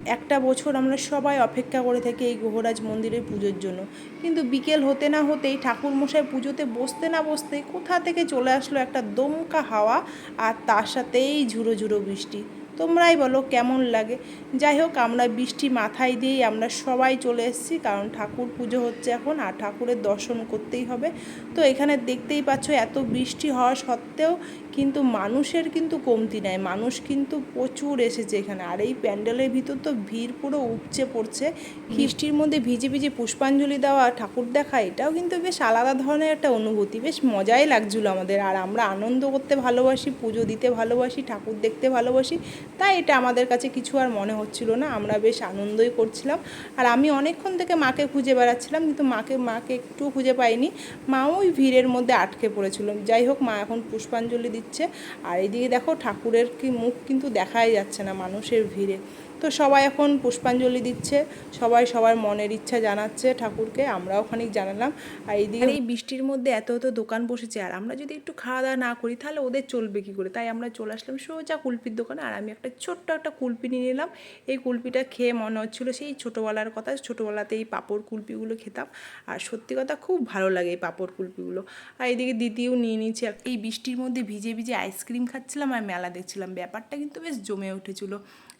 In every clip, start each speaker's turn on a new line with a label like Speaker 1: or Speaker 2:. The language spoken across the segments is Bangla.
Speaker 1: একটা বছর আমরা সবাই অপেক্ষা করে থাকি এই গ্রহরাজ মন্দিরের পুজোর জন্য। কিন্তু বিকেল হতে না হতেই ঠাকুরমশাই পুজোতে বসতে না বসতে কোথা থেকে চলে আসলো একটা দমকা হাওয়া আর তার সাথেই ঝুড়ো ঝুড়ো বৃষ্টি। তোমরাই বলো কেমন লাগে। যাই হোক আমরা বৃষ্টি মাথায় দিয়েই আমরা সবাই চলে এসেছি কারণ ঠাকুর পুজো হচ্ছে এখন আর ঠাকুরের দর্শন করতেই হবে। তো এখানে দেখতেই পাচ্ছ এত বৃষ্টি হওয়া সত্ত্বেও কিন্তু মানুষের কিন্তু কমতি নাই মানুষ কিন্তু প্রচুর এসেছে এখানে। আর এই প্যান্ডেলের ভিতর তো ভিড় পুরো উপচে পড়ছে। বৃষ্টির মধ্যে ভিজে ভিজে পুষ্পাঞ্জলি দেওয়া ঠাকুর দেখা এটাও কিন্তু বেশ আলাদা ধরনের একটা অনুভূতি বেশ মজাই লাগছিল আমাদের। আর আমরা আনন্দ করতে ভালোবাসি পুজো দিতে ভালোবাসি ঠাকুর দেখতে ভালোবাসি তাই এটা আমাদের কাছে কিছু আর মনে হচ্ছিল না। আমরা বেশ আনন্দই করছিলাম। আর আমি অনেকক্ষণ থেকে মাকে খুঁজে বেড়াচ্ছিলাম, কিন্তু মাকে মাকে একটু খুঁজে পাইনি। মা ওই ভিড়ের মধ্যে আটকে পড়েছিল। যাই হোক, মা এখন পুষ্পাঞ্জলি দিচ্ছে। আর এদিকে দেখো, ঠাকুরের কি মুখ কিন্তু দেখাই যাচ্ছে না মানুষের ভিড়ে। তো সবাই এখন পুষ্পাঞ্জলি দিচ্ছে, সবাই সবার মনের ইচ্ছা জানাচ্ছে ঠাকুরকে, আমরাও খানিক জানালাম। আর এইদিকে এই বৃষ্টির মধ্যে এত এত দোকান বসেছে, আর আমরা যদি একটু খাওয়া দাওয়া না করি তাহলে ওদের চলবে কী করে? তাই আমরা চলে আসলাম সোজা কুলপির দোকানে, আর আমি একটা ছোট্ট একটা কুলপি নিয়ে নিলাম। এই কুলপিটা খেয়ে মনে হচ্ছিল সেই ছোটোবেলার কথা ছোটোবেলাতে এই পাঁপড় কুলপিগুলো খেতাম। আর সত্যি কথা খুব ভালো লাগে এই পাঁপড় কুলপিগুলো। আর এইদিকে দিদিও নিয়ে নিয়েছে এই বৃষ্টির মধ্যে ভিজে ভিজে আইসক্রিম খাচ্ছিলাম আর মেলা দেখছিলাম। ব্যাপারটা কিন্তু বেশ জমে উঠেছিল।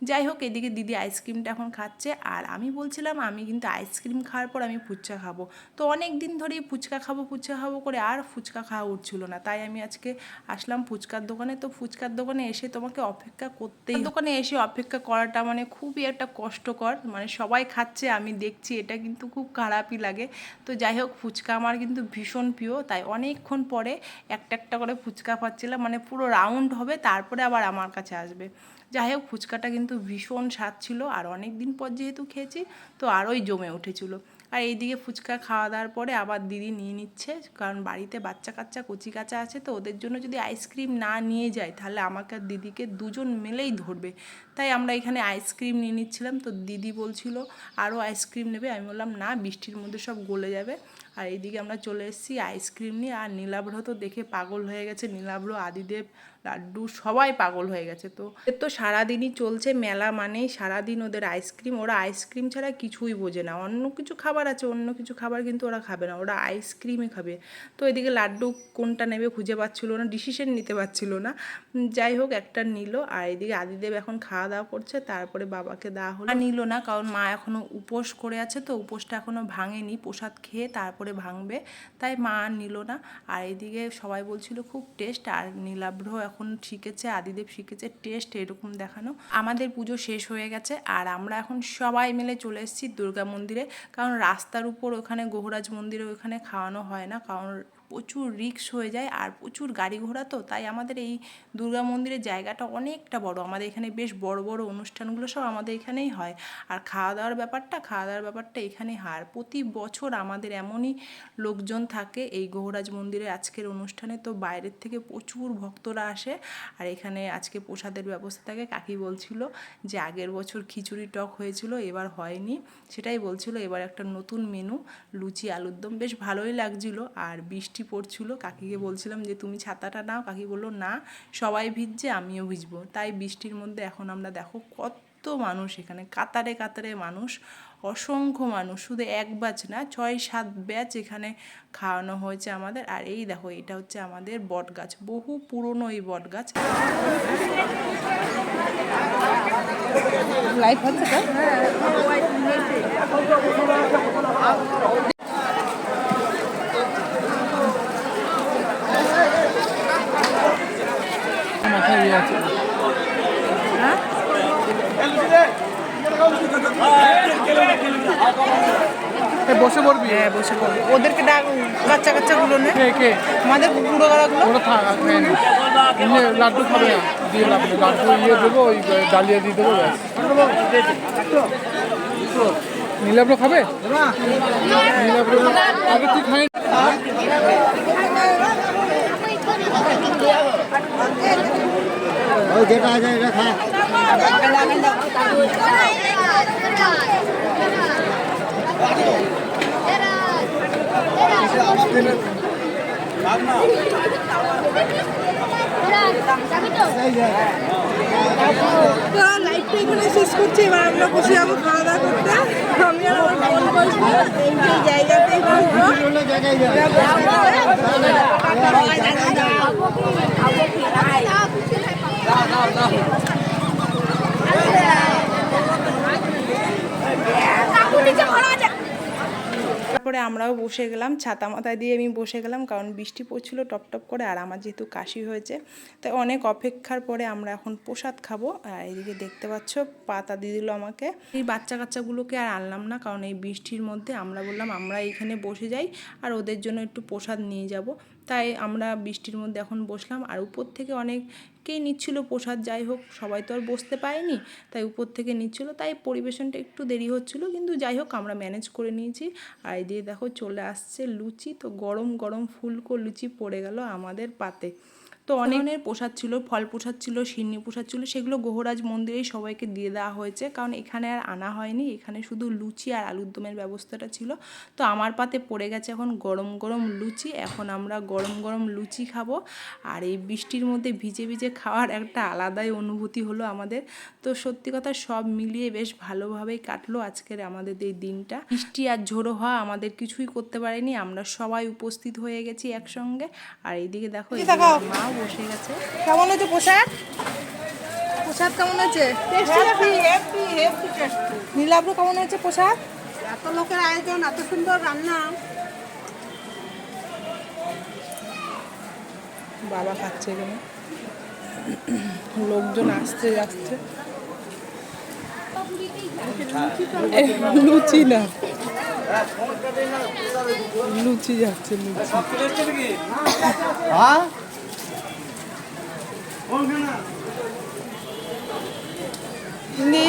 Speaker 1: যাই হোক, এদিকে দিদি আইসক্রিমটা এখন খাচ্ছে আর আমি বলছিলাম আমি কিন্তু আইসক্রিম খাওয়ার পর আমি ফুচকা খাব। তো অনেক দিন ধরেই ফুচকা খাব ফুচকা খাব করে আর ফুচকা খাওয়া উঠছিল না। তাই আমি আজকে আসলাম ফুচকার দোকানে। তো ফুচকার দোকানে এসে তোমাকে অপেক্ষা করতেই দোকানে এসে অপেক্ষা করাটা মানে খুবই একটা কষ্টকর। মানে সবাই খাচ্ছে আমি দেখছি এটা কিন্তু খুব খারাপই লাগে। তো যাই হোক ফুচকা আমার কিন্তু ভীষণ প্রিয়। তাই অনেকক্ষণ পরে একটা একটা করে ফুচকা পাচ্ছিলাম মানে পুরো রাউন্ড হবে তারপরে আবার আমার কাছে আসবে। যাই হোক ফুচকাটা কিন্তু ভীষণ স্বাদ ছিল আর অনেক দিন পর যেহেতু খেয়েছি, তো আরোই জমে উঠেছিল। আর এইদিকে ফুচকা খাওয়া দাওয়ার পরে আবার দিদি নিয়ে নিচ্ছে, কারণ বাড়িতে বাচ্চা কাচ্চা, কচি কাচা আছে, তো ওদের জন্য যদি আইসক্রিম না নিয়ে যায়, তাহলে আমাকে আর দিদিকে দুজন মেলেই ধরবে। তাই আমরা এখানে আইসক্রিম নিয়ে নিচ্ছিলাম, তো দিদি বলছিল আরও আইসক্রিম নেবে? আমি বললাম, না, বৃষ্টির মধ্যে সব গলে যাবে। আর এইদিকে আমরা চলে এসেছি আইসক্রিম নিয়ে, আর নীলাভ্র তো দেখে পাগল হয়ে গেছে। নীলাভ্র, আদিদেব লাড্ডু সবাই পাগল হয়ে গেছে। তো এর তো সারাদিনই চলছে মেলা মানেই সারাদিন ওদের আইসক্রিম। ওরা আইসক্রিম ছাড়া কিছুই বোঝে না। অন্য কিছু খাবার আছে, অন্য কিছু খাবার কিন্তু ওরা খাবে না। ওরা আইসক্রিমই খাবে। তো এদিকে লাড্ডু কোনটা নেবে খুঁজে পাচ্ছিল না ডিসিশন নিতে পারছিল না। যাই হোক, একটা নিল। আর এদিকে আদিদেব এখন খাওয়া দাওয়া করছে। তারপরে বাবাকে দেওয়া হলো। নিল না, কারণ মা এখনও উপোস করে আছে তো। উপোসটা এখনও ভাঙেনি। প্রসাদ খেয়ে তারপরে ভাঙবে। তাই মা নিল না। আর এদিকে সবাই বলছিল, খুব টেস্ট আর নীলাভ্র এখন শিখেছে, আদিদেব শিখেছে টেস্ট এরকম দেখানো। আমাদের পুজো শেষ হয়ে গেছে আর আমরা এখন সবাই মিলে চলে এসেছি দুর্গা মন্দিরে। কারণ রাস্তার উপর ওখানে গোহরাজ মন্দিরে ওখানে খাওয়ানো হয় না। কারণ প্রচুর রিক্স হয়ে যায় আর প্রচুর গাড়ি ঘোড়া তো, তাই আমাদের এই দুর্গা মন্দিরের জায়গাটা অনেকটা বড়। আমাদের এখানে বেশ বড় বড় অনুষ্ঠানগুলো সব আমাদের এখানেই হয়। আর খাওয়া দাওয়ার ব্যাপারটা খাওয়া দাওয়ার ব্যাপারটা এখানে আর প্রতি বছর আমাদের এমনই লোকজন থাকে এই গৌরাজ মন্দিরে। আজকের অনুষ্ঠানে তো বাইরের থেকে প্রচুর ভক্তরা আসে। আর এখানে আজকে প্রসাদের ব্যবস্থা থাকে। কাকি বলছিল যে আগের বছর খিচুড়ি টক হয়েছিল, এবার হয়নি। সেটাই বলছিল, এবার একটা নতুন মেনু লুচি আলুর দম বেশ ভালোই লাগছিল। আর বৃষ্টি পড়ছিল কাকিকে বলছিলাম যে তুমি ছাতাটা নাও। কাকি বলল না সবাই ভিজছে আমিও ভিজবো। তাই বৃষ্টির মধ্যে এখন আমরা দেখো কত মানুষ এখানে কাতারে কাতারে মানুষ অসংখ্য মানুষ শুধু এক ব্যাচ না ছয় সাত ব্যাচ এখানে খাওয়ানো হয়েছে আমাদের। আর এই দেখো এটা হচ্ছে আমাদের বট গাছ বহু পুরনো এই বট গাছ লাইভ হচ্ছে
Speaker 2: আছে
Speaker 1: হ্যাঁ
Speaker 2: বসে পড়বি?
Speaker 1: হ্যাঁ বসে পড়ো ওদেরকে ডাক বাচ্চা কাচ্চাগুলো নে।
Speaker 2: কে
Speaker 1: আমাদের বুড়ো গাড়াগুলো
Speaker 2: ওরা থাক না। এমনি লাড্ডু খাবে না? দিয়ে লাভ লাড্ডু ইয়ে দেবো ওই ডালিয়া দিয়ে দেবো ব্যাস। নীলাব্র খাবে? নীলাব্র আগে তুই খাই
Speaker 3: ওই যেটা আছে এটা খা শেষ করছি এবার আমরা বসে যাব খাওয়া দাওয়া করতে আমি আর আমার জায়গাতেই বসবো।
Speaker 1: আমরাও বসে গেলাম, ছাতা মাথায় দিয়ে আমি বসে গেলাম, কারণ বৃষ্টি পড়ছিল টপ টপ করে আর আমার যেহেতু কাশি হয়েছে, তাই অনেক অপেক্ষার পরে আমরা এখন প্রসাদ খাব। আর এদিকে দেখতে পাচ্ছ, পাতা দিয়ে দিল আমাকে। এই বাচ্চা কাচ্চাগুলোকে আর আনলাম না, কারণ এই বৃষ্টির মধ্যে আমরা বললাম, আমরা এইখানে বসে যাই, আর ওদের জন্য একটু প্রসাদ নিয়ে যাব। তাই আমরা বৃষ্টির মধ্যে এখন বসলাম আর উপর থেকে অনেককেই নিচ্ছিল প্রসাদ, যাই হোক সবাই তো আর বসতে পারেনি, তাই উপর থেকে নিচ্ছিল, তাই পরিবেশনটা একটু দেরি হচ্ছিল, কিন্তু যাই হোক আমরা ম্যানেজ করে নিয়েছি। আর এই দিয়ে দেখো চলে আসছে লুচি, তো গরম গরম ফুলকো লুচি পড়ে গেল আমাদের পাতে। তো অনেক ধরনের প্রসাদ ছিল ফল প্রসাদ ছিল সিন্নি প্রসাদ ছিল সেগুলো গোহরাজ মন্দিরেই সবাইকে দিয়ে দেওয়া হয়েছে। কারণ এখানে আর আনা হয়নি এখানে শুধু লুচি আর আলুর দমের ব্যবস্থাটা ছিল। তো আমার পাতে পড়ে গেছে এখন গরম গরম লুচি এখন আমরা গরম গরম লুচি খাব। আর এই বৃষ্টির মধ্যে ভিজে ভিজে খাওয়ার একটা আলাদাই অনুভূতি হলো আমাদের। তো সত্যি কথা সব মিলিয়ে বেশ ভালোভাবেই কাটলো আজকের আমাদের এই দিনটা। বৃষ্টি আর ঝোড়ো হওয়া আমাদের কিছুই করতে পারেনি আমরা সবাই উপস্থিত হয়ে গেছি একসঙ্গে। আর এইদিকে দেখো মাও বসে গেছে।
Speaker 3: কেমন হয়েছে প্রসাদ প্রসাদ কেমন হয়েছে? নীলাব্রু কেমন হয়েছে প্রসাদ
Speaker 4: এত লোকের আয়োজন এত সুন্দর রান্না।
Speaker 1: বাবা খাচ্ছে এখানে। লোকজন আসছে যাচ্ছে। এ, লুচি না। লুচি যাচ্ছে লুচি। নে।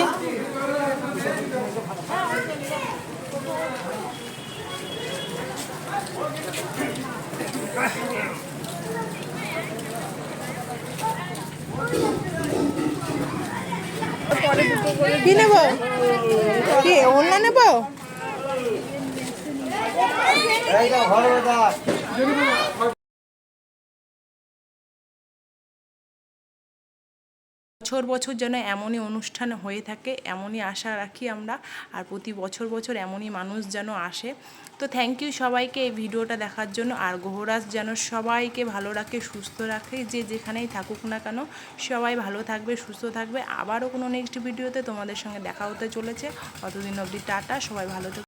Speaker 1: কি নেব? কি অন্য নেব? বছর বছর যেন এমনই অনুষ্ঠান হয়ে থাকে, এমনই আশা রাখি আমরা, আর প্রতি বছর বছর এমনই মানুষ যেন আসে। তো থ্যাংক ইউ সবাইকে এই ভিডিওটা দেখার জন্য, আর গহরাজ যেন সবাইকে ভালো রাখে, সুস্থ রাখে, যে যেখানেই থাকুক না কেন, সবাই ভালো থাকবে, সুস্থ থাকবে। আবারও কোনো নেক্সট ভিডিওতে তোমাদের সঙ্গে দেখা হতে চলেছে। অতদিন অবধি টাটা, সবাই ভালো